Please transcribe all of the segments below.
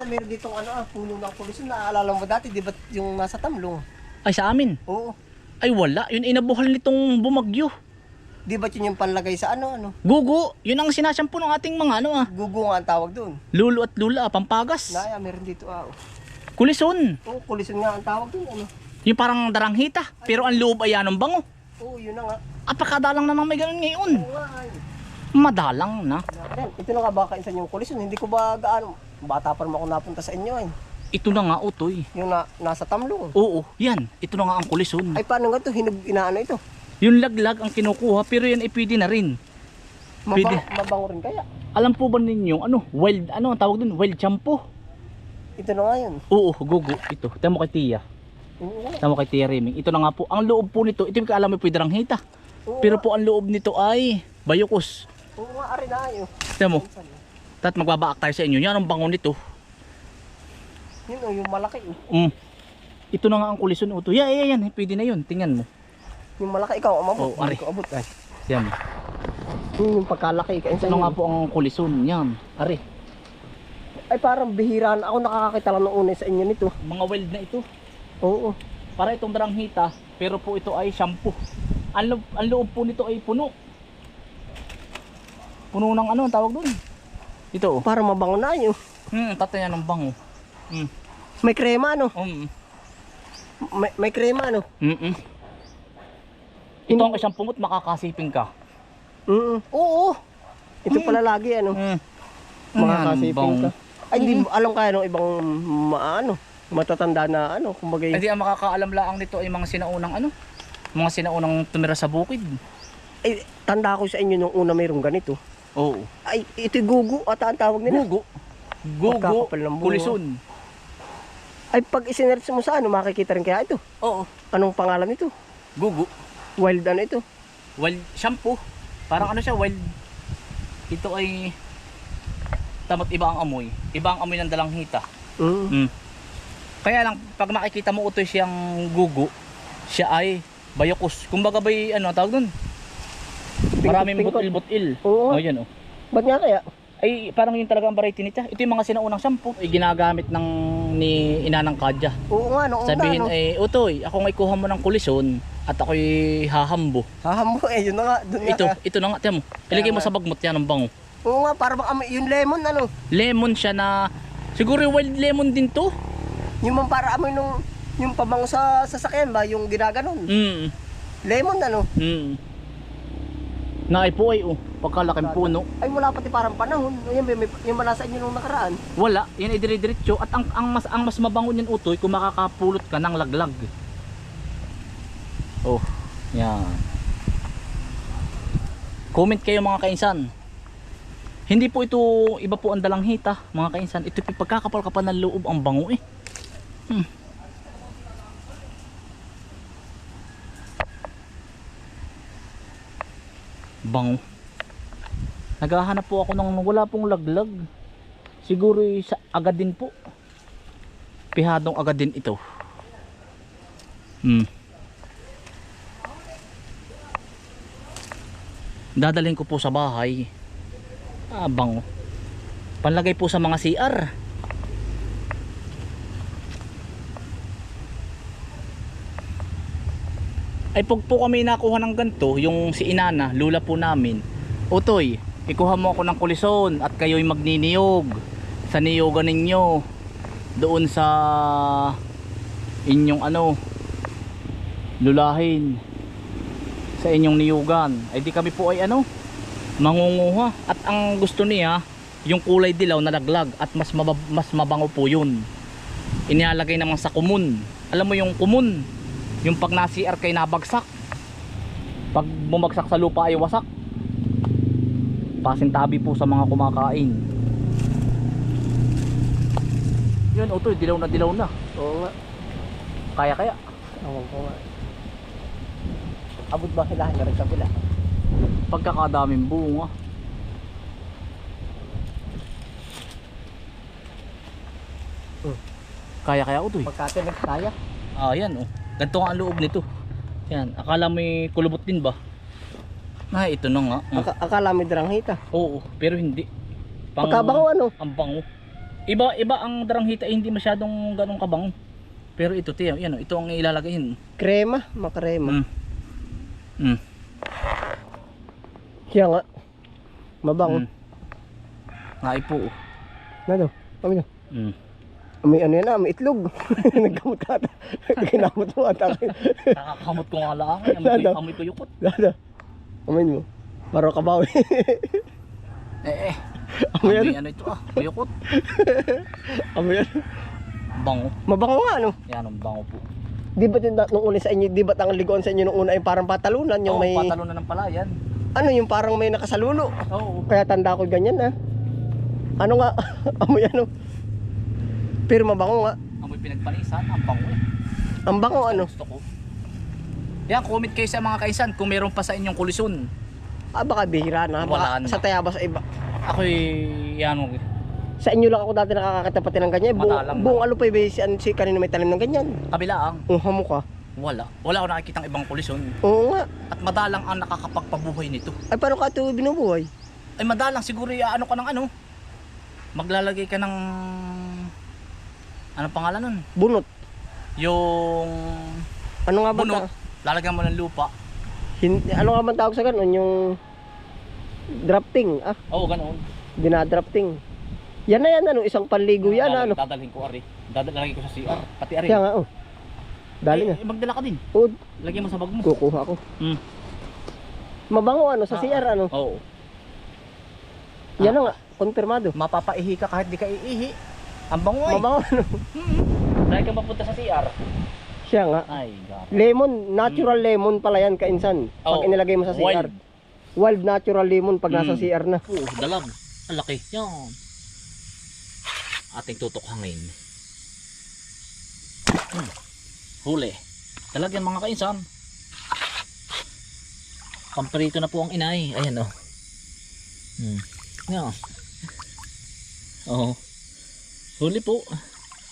Meron ditong ano, ah, puno ng kulisyon. Naaalala mo dati, di ba yung nasa Tamlong? Ay sa amin. Oo. Ay wala, yun inabuhal nitong bumagyo. Di ba yun yung panlagay sa ano, ano? Gugo, yun ang sinasampo ng ating mga ano ah. Gugo nga ang tawag doon. Lulu at lula, pampagas. Naya, meron dito ah. oh. Kulison. Oo, kulisyon nga ang tawag doon, ano? Yung parang daranghita, pero ang loob ay anong bango. Oo, yun na nga. Apakadalang na nang may ganun ngayon. Oo nga, ay. Madalang na. Yan, ito na nga baka isa yung kulisyon. Hindi ko ba gaano, bata pa naman ako napunta sa inyo ay. Ito na nga utoy. Yung na, nasa Tamlong. Oo, yan. Ito na nga ang kulison. Ay, paano nga to? Hinug, inaano ito? Yung laglag ang kinukuha, pero yan ay pwede na rin. Pwede. Mabang, mabango rin kaya. Alam po ba ninyo, ano, wild, ano ang tawag dun? Wild shampoo. Ito na nga yun. Oo, gugo. Ito. Tama kay Tia. Oo. Tama kay Tia Reming. Ito na nga po. Ang loob po nito, ito yung kaalam mo pwede lang hita. Oo Pero po ang loob nito ay bayokos. Oo nga, ari na yun. Mo. Tat magbabaak tayo sa inyo. Yan ang bango nito. Yun oh, yung malaki. oh. Mm. Ito na nga ang kulison uto. Yeah, yeah, yan. Pwede na yun. Tingnan mo. Yung malaki, ikaw amabot. Oo, ari. Ko abot ay. Tingnan mo. Yun yung pagkalaki. Kaya Ito na nga po ang kulison. Yan. Ari. Ay parang bihiraan. Ako nakakakita lang noong una sa inyo nito. Mga wild na ito. Oo. Para itong daranghita. Pero po ito ay shampoo. Ang loob, ang loob po nito ay puno. Puno ng ano ang tawag doon. Ito oh. Para mabango na yun. Hmm, tataya ng bango. Hmm. May krema no? Um. May, may krema no? Mm. -mm. Ito ang isang pungot makakasiping ka. Oo. Oo. Ito pala lagi ano. Mm. Makakasiping ka. Ay hindi mo alam kaya ng ibang maano. Matatanda na ano. Kumbaga Hindi ang makakaalam laang nito ay mga sinaunang ano? Mga sinaunang tumira sa bukid. ay, tanda ko sa inyo nung una mayroong ganito. Oo. Ay ito gugu at ang tawag nila. Gugo. Gugo. Ng bunga. Kulison. Ay pag isinerch mo sa ano makikita rin kaya ito. Oo. Anong pangalan nito? Gugo. Wild ano ito? Wild shampoo. Parang ano siya, wild. Ito ay tamot iba ang amoy. Iba ang amoy ng dalanghita. Mm. Mm. Kaya lang, pag makikita mo utoy siyang gugo, siya ay bayokos. Kumbaga bay, ano tawag dun? Maraming butil-butil. Oo. Oh, yan oh. Ba't nga kaya? Ay, parang yung talagang variety nito. Ito yung mga sinaunang shampoo. Ay, ginagamit ng ni inanang kadya. Oo nga, noong Sabihin, una, no? eh, utoy, ako ngay kuha mo ng kulison at ako'y hahambo. Hahambo eh, yun na nga. Dun Ito, nga. ito na nga, tiyan mo. Ilagay mo nga. sa bagmot yan ang bango. Oo nga, para amoy, yung lemon ano. Lemon siya na, siguro wild lemon din to. Yung mang para amoy nung, yung pabango sa sasakyan ba, yung ginaganon. Mm, Lemon ano. mm. Naay po ay, oh, pagkalaking puno. Ay wala pati parang panahon. Yung, may, may, yung manasa inyo nung nakaraan. Wala, yan ay dire-diretso. At ang, ang, mas, ang mas mabango niyan utoy kung makakapulot ka ng laglag. Oh, yan. Comment kayo mga kainsan. Hindi po ito, iba po ang dalanghita mga kainsan. Ito po pagkakapal-kapal ng loob ang bango eh. Hmm. Bango. Naghahanap po ako ng wala pong laglag. Siguro sa agad din po. Pihadong agad din ito. Hmm. Dadalhin ko po sa bahay. Ah, bango. Panlagay po sa mga CR. Ay pag po kami nakuha ng ganito, yung si Inana, lula po namin. Utoy, ikuha mo ako ng kulison at kayo'y magniniyog sa niyogan ninyo doon sa inyong ano lulahin sa inyong niyugan. Ay di kami po ay ano mangunguha. At ang gusto niya yung kulay dilaw na laglag at mas mabab- mas mabango po yun. Inilalagay naman sa kumun. Alam mo yung kumun yung pag na CR kay nabagsak pag bumagsak sa lupa ay wasak pasintabi po sa mga kumakain yun utoy dilaw na dilaw na Oo nga. kaya kaya Ewan ko nga. Abot ba sila na rin kabila? pagkakadaming bunga Hmm. kaya kaya utoy Pagkatinig kaya. ah yan oh ganito ang loob nito yan akala may kulubot din ba ah ito na nga Hmm. Aka, akala may dranghita. oo pero hindi Pagkabango ano? ang bango Iba iba ang daranghita eh, hindi masyadong ganong kabango. Pero ito tiyo, yan ito ang ilalagay yun. Krema, makrema. Mm. Mm. Kaya nga. Mabango. Mm. Nga po. oh. Ano? Kami na. Mm. May ano yan ah, may itlog. Nagkamot ka ata. Ginamot mo ata. Nakakamot ko nga lang. Amoy amoy ko yukot. Lada. Amoy mo. Paro kabawi. Eh eh. Amoy Amoy ano? ano ito ah. Yukot. Amoy ano? Bango. Mabango nga ano. Yan ang bango po. Di ba din nung una sa inyo, di ba ang ligoan sa inyo nung una ay parang patalunan, yung Oo, may, patalunan ng palayan. ano yung parang may nakasalulo. Oo. Kaya tanda ko ganyan na. Ano nga, amoy ano. Pero mabango nga. Amoy pinagpanisan. Ang bango eh. Ang bango ano. Gusto ko. Yan, comment kayo sa mga kaisan kung meron pa sa inyong kolisyon. Ah, baka bihira na. Baka na. sa Tayabas ay iba. Ako'y, yan, Sa inyo lang ako dati nakakakita pati ng ganyan. Buong, Matalang na. buong pa iba si, ano, si kanino may talim ng ganyan. kabilaang. Ang hamo ka. Wala. Wala ako nakikitang ibang kolisyon. Oo nga. At madalang ang nakakapagpabuhay nito. Ay, paano ka ito binubuhay? Ay madalang siguro ano ka ng ano. Maglalagay ka ng anong pangalan nun? Bunot. Yung Ano nga ba? bunot. ta- Lalagyan mo ng lupa. Hindi, ano nga ba tawag sa ganun? Yung drafting. Ah, Oo, ganoon. dinadrafting. Yan na yan, ano, isang panligo yan, ano. Dadalhin ko ari. Dadalhin ko sa CR. Pati ari. Kaya nga, oh. Dali nga. Eh, magdala ka din. Oh, Lagyan mo sa bag mo. kukuha ko. Mm. Mabango, ano, sa Ah. CR, ano. Oo. Yan na nga, konfirmado. Mapapaihi ka kahit di ka iihi. Ang bango ay. Mabango, ano. Dahil ka mapunta sa CR. Siya nga. Ay, God. Lemon, natural lemon pala yan, kainsan. Pag Oo. inilagay mo sa CR. Wild. Wild natural lemon pag nasa Mm. CR na. Oo, dalag. Ang laki. Yan. Ating tutok hangin. Hmm. Huli. Talagyan mga kainsan. Pamperito na po ang inay. Ayan o. Oh. Hmm. Yan. Oo. Huli po.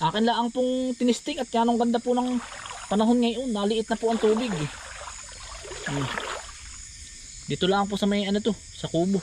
Akin lang pong tinistik at yan ang ganda po ng panahon ngayon. Naliit na po ang tubig. Hmm. Dito lang po sa may ano to, sa kubo.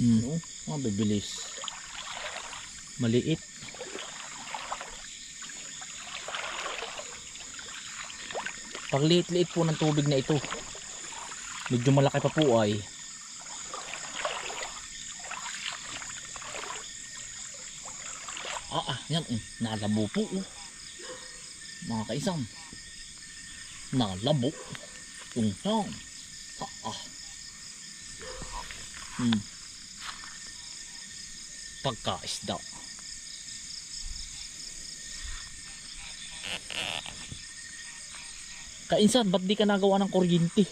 Hmm, oh, mga bibilis. Maliit. Pag liit-liit po ng tubig na ito, medyo malaki pa po ay Ah, ah, yan, mm, nalabo po. Oh. Mga kaisang. Nalabo. Yung yan. Ah, ah. Hmm. Pagkaisda. Kainsan, ba't di ka nagawa ng kuryente?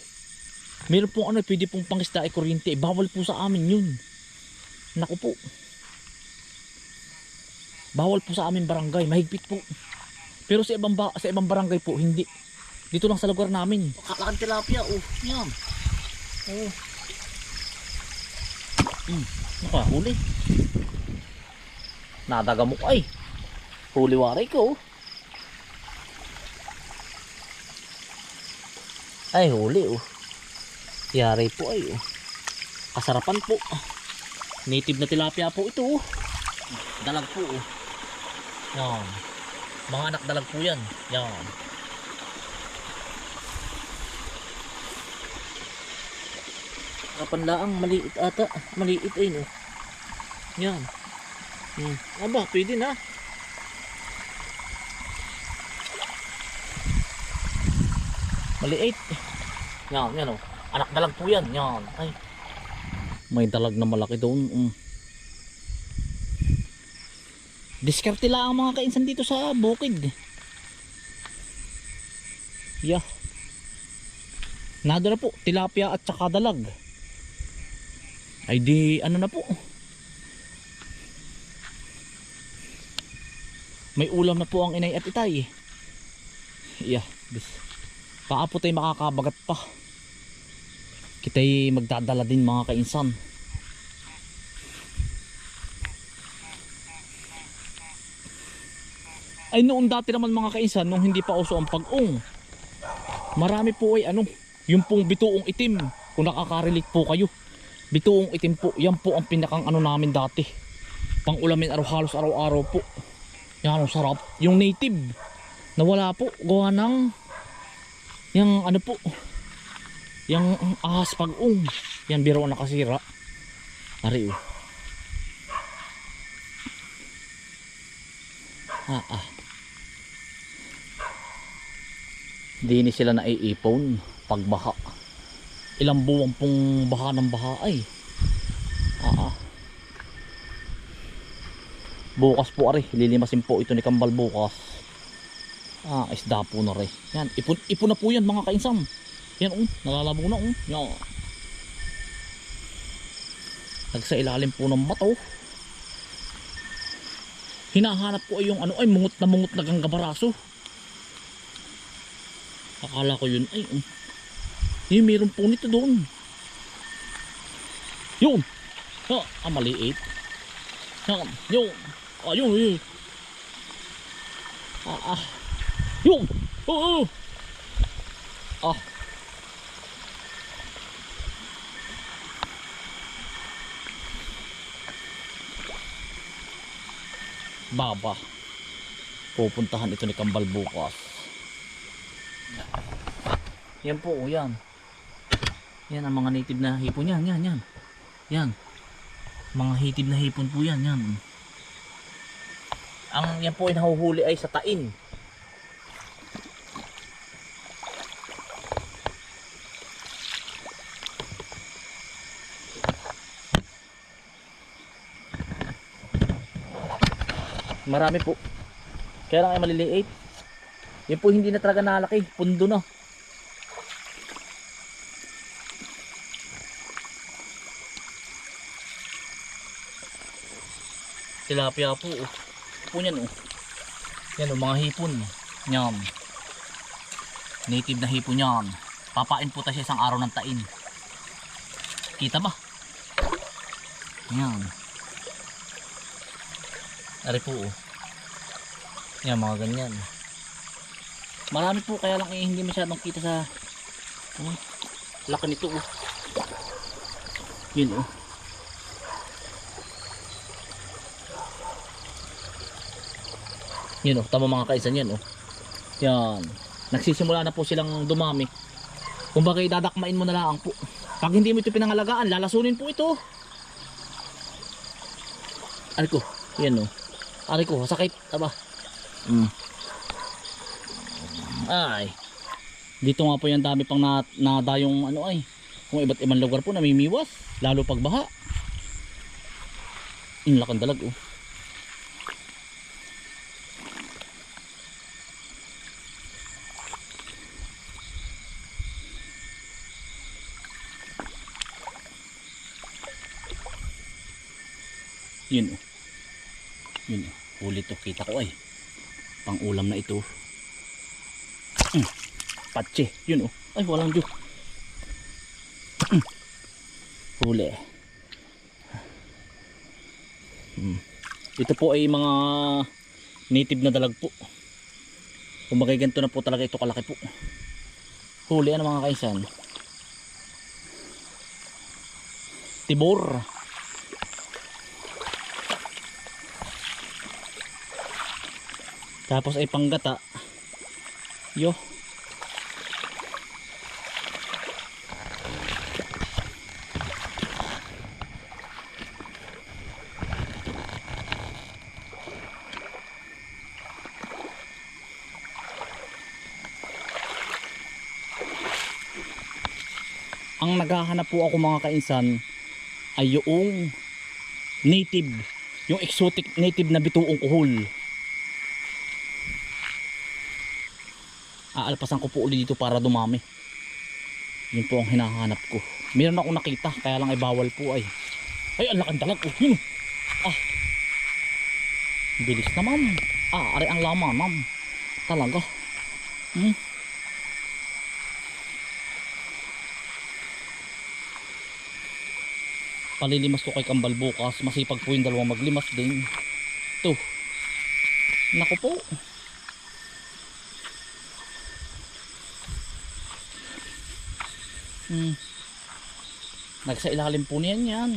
Meron pong ano, pwede pong pangisda ay kuryente. Eh, bawal po sa amin yun. Naku po. Bawal po sa amin barangay, mahigpit po. Pero sa ibang, ba- sa ibang barangay po, hindi. Dito lang sa lugar namin. Kakakan tilapia, oh. Yan. Oh. Hmm. Nakahuli. Nadaga mo ko ay. Huli waray ko. oh. Ay, huli oh. Yari po ay oh. Kasarapan po. Native na tilapia po ito oh. Dalag po oh. Yan. Mga anak dalag po yan. Yan. Kapan laang maliit ata. Maliit ay no. Yan. Hmm. Aba, pwede na. Maliit. Yan, yan oh. Anak dalag po yan. Yan. Ay. May dalag na malaki doon. Um. Diskarte lang ang mga kainsan dito sa bukid. Yeah. Nado na po, tilapia at saka dalag. Ay di, ano na po. May ulam na po ang inay at itay. Yeah, bis. Baka po tayo makakabagat pa. Kita'y magdadala din mga kainsan. Ay noon dati naman mga kainsan, nung hindi pa uso ang pag-ong. Marami po ay ano, yung pong bituong itim. Kung nakaka-relate po kayo. Bituong itim po, yan po ang pinakang ano namin dati. Pang ulamin araw halos araw-araw po. Yan ang sarap. Yung native. Nawala po. Gawa ng yung ano po. Yung ahas pag-ung. Yan biro na nakasira. Ari oh. Ah ah. Di ni sila naiipon pag baha. Ilang buwan pong baha ng baha ay. Ah ah. Bukas po ari, lilimasin po ito ni Kambal bukas. Ah, isda po na rin. Yan, ipon, ipon na po yan mga kainsam. Yan oh, nalalabo na oh. Yan. Nagsa ilalim po ng bato. Hinahanap ko ay yung ano ay mungot na mungot na ganggabaraso. Akala ko yun ay um, eh, meron po nito doon. Yun. Ah, ah maliit. Yan, yun. Ah, yun, yun. Ah, ah. Yun. Oh, oh. Ah. Baba. Pupuntahan ito ni Kambal bukas. Yan po, oh, yan. Yan ang mga native na hipon yan, yan, yan. Yan. Mga native na hipon po yan, yan. Ang yan po ay nahuhuli ay sa tain. Marami po. Kaya lang ay maliliit. Yan po hindi na talaga nalaki. Pundo na. Tilapia po. Oh. Po yan oh. Yan oh, mga hipon. Yan. Native na hipon yan. Papain po tayo sa isang araw ng tain. Kita ba? Yan. Ari po oh. Yan mga ganyan. Marami po kaya lang eh, hindi masyadong kita sa oh, laki nito oh. Yun oh. Yun oh, tama mga kaisan yan oh. Yan. Nagsisimula na po silang dumami. Kung bagay dadakmain mo na lang po. Pag hindi mo ito pinangalagaan, lalasunin po ito. Ari ko, yan oh. Ari ko, sakit. Aba. Mm. Ay. Dito nga po yung dami pang na, nadayong ano ay. Kung iba't ibang lugar po namimiwas. Lalo pag baha. Inlakan dalag oh. Yun oh. Yun oh. Huli to kita ko ay. Pang ulam na ito. Mm. Yun oh. Ay walang diyo. Mm. Huli. Mm. Ito po ay mga native na dalag po. Kumbaga ganito na po talaga ito kalaki po. Huli ano mga kaisan. Tibor. Tapos ay panggata. Yo. Ang naghahanap po ako mga kainsan ay yung native, yung exotic native na bituong kuhol. Aalpasan ko po uli dito para dumami. Yun po ang hinahanap ko. Meron akong nakita kaya lang ay bawal po ay. Ay ang laking dalag. Oh yun. Ah. Bilis naman. Ah ari ang lama ma'am. Talaga. Hmm. Palilimas ko kay Kambal bukas. Masipag po yung dalawang maglimas din. To naku po Hmm. Nagsa ilalim po niyan yan.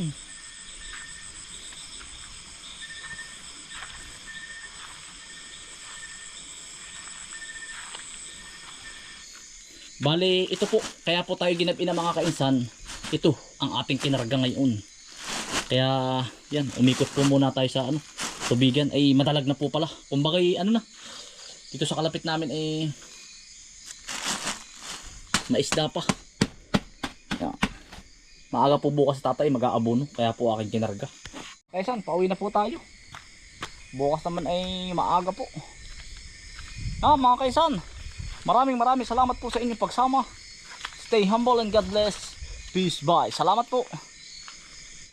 Bali, ito po, kaya po tayo ginabi ng mga kainsan. Ito, ang ating kinarga ngayon. Kaya, yan, umikot po muna tayo sa ano, tubigan. Ay, madalag na po pala. Kumbaga, ano na, dito sa kalapit namin ay eh, maisda pa. Maaga po bukas tatay mag-aabono, kaya po aking kinarga. Kaisan, pauwi na po tayo. Bukas naman ay maaga po. Ah, mga kaisan, maraming maraming salamat po sa inyong pagsama. Stay humble and God bless. Peace, bye. Salamat po.